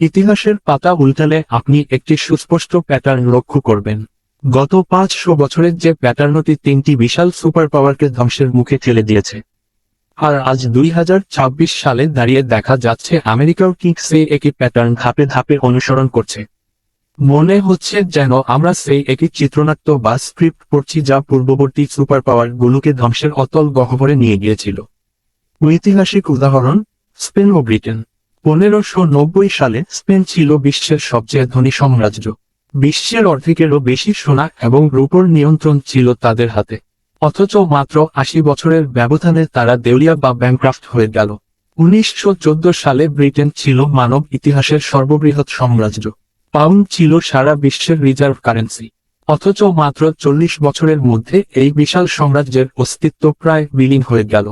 ইতিহাসের পাতা উল্টালে আপনি একটি সুস্পষ্ট প্যাটার্ন লক্ষ্য করবেন। গত পাঁচশো বছরের যে প্যাটার্নটি তিনটি বিশাল সুপার পাওয়ারকে ধ্বংসের মুখে ঠেলে দিয়েছে। আর আজ দুই হাজার ছাব্বিশ সালে দাঁড়িয়ে দেখা যাচ্ছে আমেরিকাও ঠিক সেই একই প্যাটার্ন ধাপে ধাপে অনুসরণ করছে। মনে হচ্ছে যেন আমরা সেই একই চিত্রনাট্য বা স্ক্রিপ্ট পড়ছি যা পূর্ববর্তী সুপার পাওয়ার গুলোকে ধ্বংসের অতল গহ্বরে নিয়ে গিয়েছিল। ঐতিহাসিক উদাহরণ, স্পেন ও ব্রিটেন। পনেরোশো নব্বই সালে স্পেন ছিল বিশ্বের সবচেয়ে ধনী সাম্রাজ্য। বিশ্বের অর্ধেকেরও বেশি সোনা এবং রূপর নিয়ন্ত্রণ ছিল তাদের হাতে। অথচ মাত্র আশি বছরের ব্যবধানে তারা দেউলিয়া বা ব্যাংক্রাফট হয়ে গেল। উনিশশো চোদ্দ সালে ব্রিটেন ছিল মানব ইতিহাসের সর্ববৃহৎ সাম্রাজ্য। পাউন্ড ছিল সারা বিশ্বের রিজার্ভ কারেন্সি। অথচ মাত্র চল্লিশ বছরের মধ্যে এই বিশাল সাম্রাজ্যের অস্তিত্ব প্রায় বিলীন হয়ে গেল।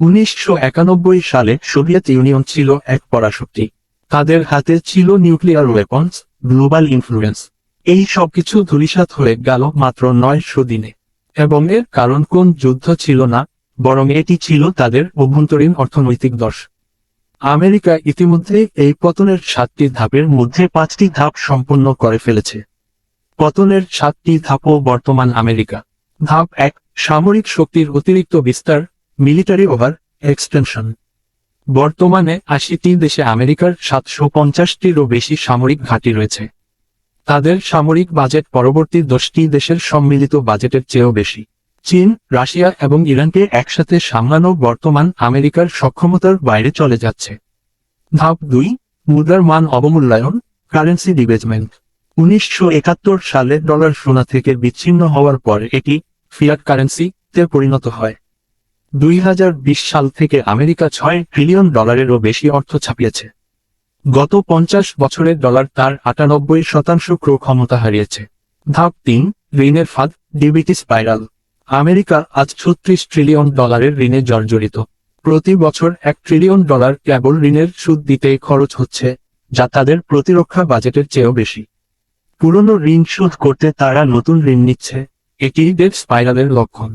উনিশশো একানব্বই সালে সোভিয়েত ইউনিয়ন ছিল এক পরাশক্তি। তাদের হাতে ছিল নিউক্লিয়ার ওয়েপন্স গ্লোবাল ইনফ্লুয়েন্স এই সবকিছু ধূলিসাৎ হয়ে গেল মাত্র নয়শো দিনে। এবং এর কারণ কোন যুদ্ধ ছিল না, বরং এটি ছিল তাদের অভ্যন্তরীণ অর্থনৈতিক দশ। আমেরিকা ইতিমধ্যে এই পতনের সাতটি ধাপের মধ্যে পাঁচটি ধাপ সম্পন্ন করে ফেলেছে। পতনের সাতটি ধাপও বর্তমান আমেরিকা। ধাপ এক, সামরিক শক্তির অতিরিক্ত বিস্তার মিলিটারি ওভার এক্সটেনশন বর্তমানে আশিটি দেশে আমেরিকার সাতশো পঞ্চাশটিরও বেশি সামরিক ঘাঁটি রয়েছে। তাদের সামরিক বাজেট পরবর্তী দশটি দেশের সম্মিলিত বাজেটের চেয়েও বেশি। চীন, রাশিয়া এবং ইরানকে একসাথে সামলানো বর্তমান আমেরিকার সক্ষমতার বাইরে চলে যাচ্ছে। ধাপ দুই, মুদ্রার মান অবমূল্যায়ন কারেন্সি ডিবেজমেন্ট উনিশশো একাত্তর সালে ডলার সোনা থেকে বিচ্ছিন্ন হওয়ার পর এটি ফিয়াট কারেন্সিতে পরিণত হয়। দুই হাজার বিশ সাল থেকে আমেরিকা ছয় ট্রিলিয়ন ডলারেরও বেশি অর্থ ছাপিয়েছে। গত পঞ্চাশ বছরের ডলার তার আটানব্বই শতাংশ ক্রো ক্ষমতা হারিয়েছে। ধাপ তিন, ঋণের ফাঁদ, ডিবিটি স্পাইরাল। আমেরিকা আজ ছত্রিশ ট্রিলিয়ন ডলারের ঋণে জর্জরিত। প্রতি বছর এক ট্রিলিয়ন ডলার কেবল ঋণের সুদ দিতেই খরচ হচ্ছে, যা তাদের প্রতিরক্ষা বাজেটের চেয়েও বেশি। পুরনো ঋণ শোধ করতে তারা নতুন ঋণ নিচ্ছে, এটি ডেট স্পাইরালের লক্ষণ।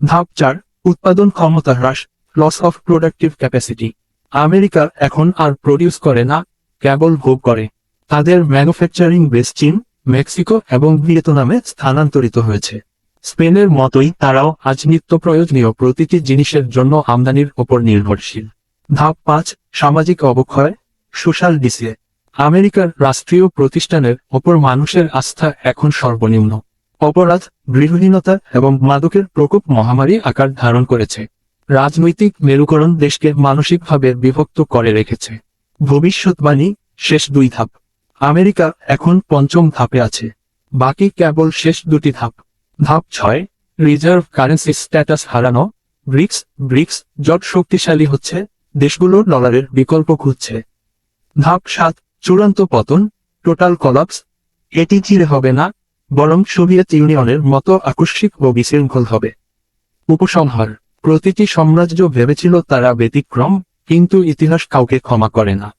ধাপ চার উৎপাদন ক্ষমতা হ্রাস loss of productive capacity America এখন আর প্রডিউস করে না, কেবল ভোগ করে। তাদের ম্যানুফ্যাকচারিং বেস চীন, মেক্সিকো এবং ভিয়েতনামে স্থানান্তরিত হয়েছে। স্পেনের মতোই তারাও আজ নিত্য প্রয়োজনীয় প্রতিটি জিনিসের জন্য আমদানির ওপর নির্ভরশীল। ধাপ পাঁচ, সামাজিক অবক্ষয় সোশ্যাল ডিসিএ আমেরিকার রাষ্ট্রীয় প্রতিষ্ঠানের ওপর মানুষের আস্থা এখন সর্বনিম্ন। অপরাধ, গৃহহীনতা এবং মাদকের প্রকোপ মহামারী আকার ধারণ করেছে। রাজনৈতিক মেরুকরণ দেশকে মানসিকভাবে বিভক্ত করে রেখেছে। ভবিষ্যৎবাণী, শেষ দুই ধাপ। আমেরিকা এখন পঞ্চম ধাপে আছে। বাকি কেবল শেষ দুটি ধাপ। ধাপ ছয়, রিজার্ভ কারেন্সি স্ট্যাটাস হারানো। ব্রিক্স ব্রিক্স জট শক্তিশালী হচ্ছে, দেশগুলো ডলারের বিকল্প খুঁজছে। ধাপ সাত, চূড়ান্ত পতন, টোটাল কলাপস। এটি চিরে হবে না বরং সোভিয়েত ইউনিয়নের মতো আকস্মিক ও বিশৃঙ্খল হবে। উপসংহার, প্রতিটি সাম্রাজ্য ভেবেছিল তারা ব্যতিক্রম, কিন্তু ইতিহাস কাউকে ক্ষমা করে না।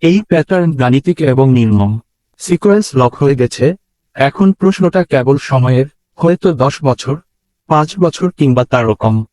এই প্যাটার্ন গাণিতিক এবং নির্মম। সিকোয়েন্স লক হয়ে গেছে। এখন প্রশ্নটা কেবল সময়ের, হয়তো দশ বছর, পাঁচ বছর কিংবা তারও কম।